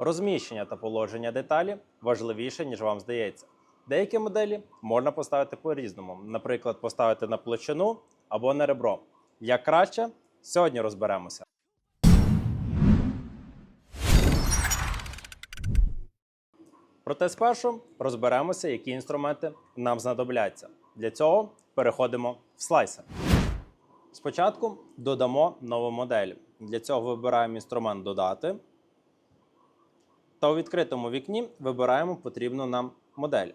Розміщення та положення деталі важливіше, ніж вам здається. Деякі моделі можна поставити по-різному, наприклад, поставити на площину або на ребро. Як краще, сьогодні розберемося. Проте спершу розберемося, які інструменти нам знадобляться. Для цього переходимо в слайсер. Спочатку додамо нову модель. Для цього вибираємо інструмент Додати. Та у відкритому вікні вибираємо потрібну нам модель.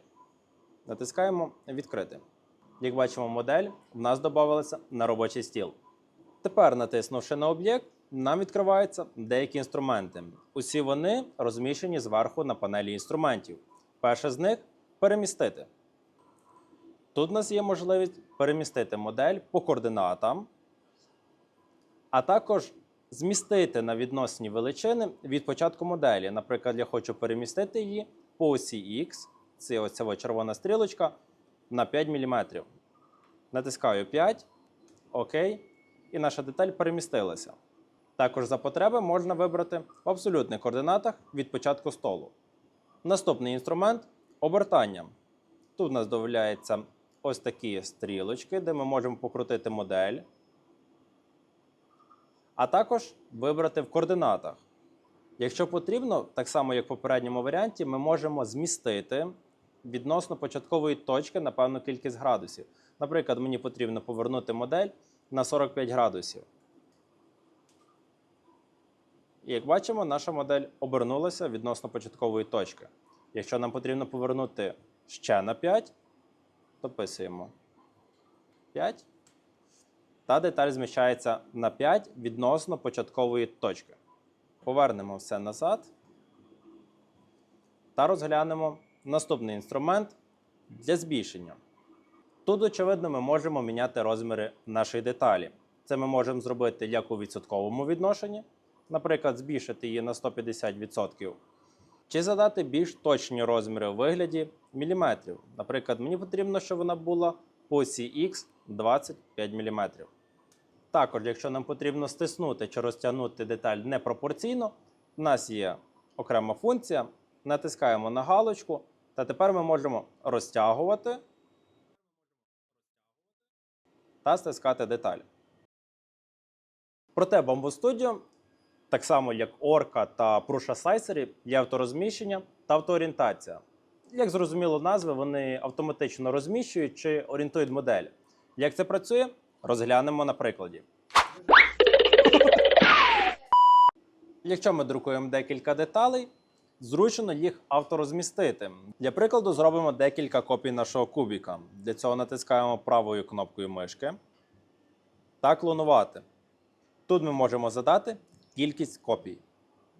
Натискаємо Відкрити. Як бачимо, модель в нас додавалася на робочий стіл. Тепер, натиснувши на об'єкт, нам відкриваються деякі інструменти. Усі вони розміщені зверху на панелі інструментів. Перше з них перемістити. Тут у нас є можливість перемістити модель по координатам, а також змістити на відносні величини від початку моделі. Наприклад, я хочу перемістити її по осі X, це оця червона стрілочка, на 5 мм. Натискаю 5, ОК, і наша деталь перемістилася. Також за потреби можна вибрати в абсолютних координатах від початку столу. Наступний інструмент обертання. Тут у нас додається ось такі стрілочки, де ми можемо покрутити модель, а також вибрати в координатах. Якщо потрібно, так само як в попередньому варіанті, ми можемо змістити відносно початкової точки на певну кількість градусів. Наприклад, мені потрібно повернути модель на 45 градусів. І як бачимо, наша модель обернулася відносно початкової точки. Якщо нам потрібно повернути ще на 5, дописуємо 5. Та деталь зміщається на 5 відносно початкової точки. Повернемо все назад та розглянемо наступний інструмент для збільшення. Тут, очевидно, ми можемо міняти розміри нашої деталі. Це ми можемо зробити як у відсотковому відношенні, наприклад, збільшити її на 150%, чи задати більш точні розміри у вигляді міліметрів. Наприклад, мені потрібно, щоб вона була осі X 25 мм. Також, якщо нам потрібно стиснути чи розтягнути деталь непропорційно, в нас є окрема функція. Натискаємо на галочку, та тепер ми можемо розтягувати та стискати деталь. Проте Bamboo Studio, так само як Orca та Prusa Slicer, є авторозміщення та автоорієнтація. Як зрозуміло назви, вони автоматично розміщують чи орієнтують модель. Як це працює, розглянемо на прикладі. Якщо ми друкуємо декілька деталей, зручно їх авторозмістити. Для прикладу, зробимо декілька копій нашого кубіка. Для цього натискаємо правою кнопкою мишки та клонувати. Тут ми можемо задати кількість копій.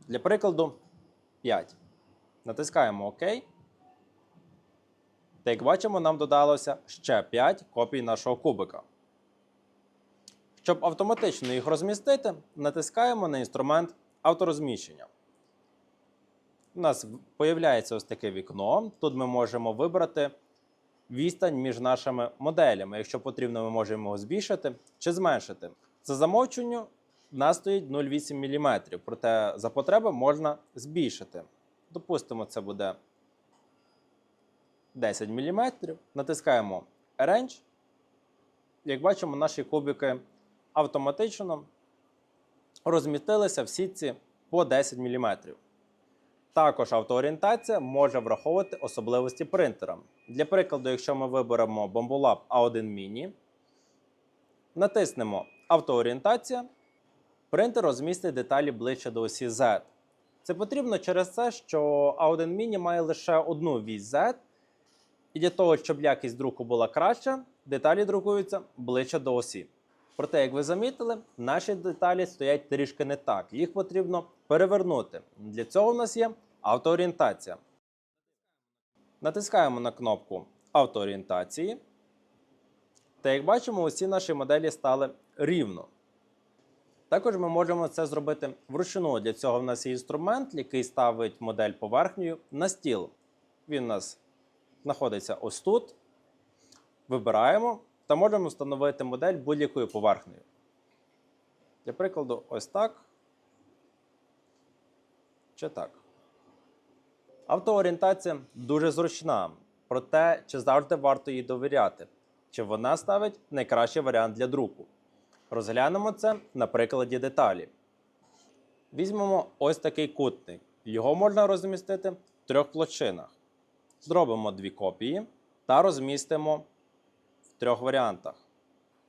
Для прикладу 5. Натискаємо ОК. Та як бачимо, нам додалося ще 5 копій нашого кубика. Щоб автоматично їх розмістити, натискаємо на інструмент авторозміщення. У нас з'являється ось таке вікно. Тут ми можемо вибрати відстань між нашими моделями. Якщо потрібно, ми можемо його збільшити чи зменшити. За замовчуванню в нас стоїть 0,8 мм, проте за потреби можна збільшити. Допустимо, це буде 10 мм. Натискаємо Arrange. Як бачимо, наші кубики автоматично розмістилися в сітці по 10 мм. Також автоорієнтація може враховувати особливості принтера. Для прикладу, якщо ми виберемо Bambolab A1 Mini, натиснемо Автоорієнтація, принтер розмістить деталі ближче до осі Z. Це потрібно через те, що A1 Mini має лише одну вісь Z, і для того, щоб якість друку була краща, деталі друкуються ближче до осі. Проте, як ви замітили, наші деталі стоять трішки не так. Їх потрібно перевернути. Для цього в нас є автоорієнтація. Натискаємо на кнопку автоорієнтації. Та як бачимо, усі наші моделі стали рівно. Також ми можемо це зробити вручну. Для цього в нас є інструмент, який ставить модель поверхнею на стіл. Він у нас знаходиться ось тут. Вибираємо та можемо встановити модель будь-якою поверхнею. Для прикладу, ось так. Чи так. Автоорієнтація дуже зручна, проте чи завжди варто їй довіряти, чи вона ставить найкращий варіант для друку. Розглянемо це на прикладі деталі. Візьмемо ось такий кутник. Його можна розмістити в трьох площинах. Зробимо дві копії та розмістимо в трьох варіантах.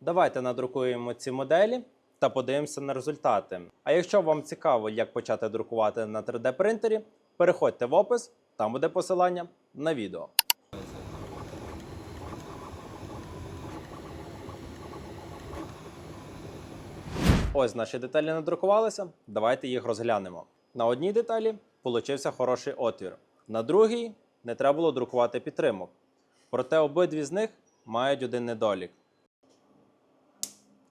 Давайте надрукуємо ці моделі та подивимося на результати. А якщо вам цікаво, як почати друкувати на 3D принтері, переходьте в опис, там буде посилання на відео. Ось наші деталі надрукувалися. Давайте їх розглянемо. На одній деталі получився хороший отвір. На другій не треба було друкувати підтримок. Проте обидві з них мають один недолік.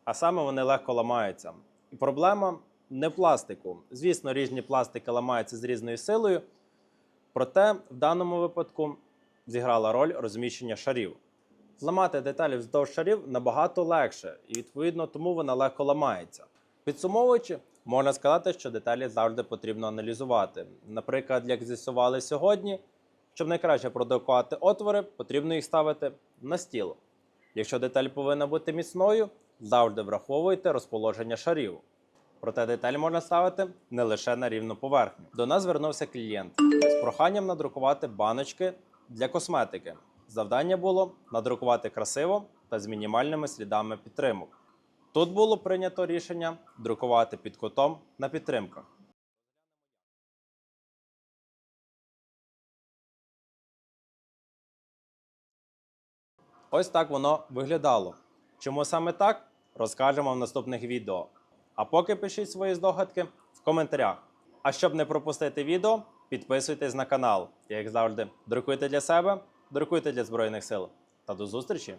А саме вони легко ламаються. І проблема не в пластику. Звісно, різні пластики ламаються з різною силою. Проте в даному випадку зіграла роль розміщення шарів. Ламати деталі вздовж шарів набагато легше, і відповідно тому вона легко ламається. Підсумовуючи, можна сказати, що деталі завжди потрібно аналізувати. Наприклад, як з'ясували сьогодні, щоб найкраще продукувати отвори, потрібно їх ставити на стіл. Якщо деталь повинна бути міцною, завжди враховуйте розположення шарів. Проте деталь можна ставити не лише на рівну поверхню. До нас звернувся клієнт з проханням надрукувати баночки для косметики. Завдання було надрукувати красиво та з мінімальними слідами підтримок. Тут було прийнято рішення друкувати під кутом на підтримках. Ось так воно виглядало. Чому саме так, розкажемо в наступних відео. А поки пишіть свої здогадки в коментарях. А щоб не пропустити відео, підписуйтесь на канал. Як завжди, друкуйте для себе, друкуйте для Збройних сил. Та до зустрічі!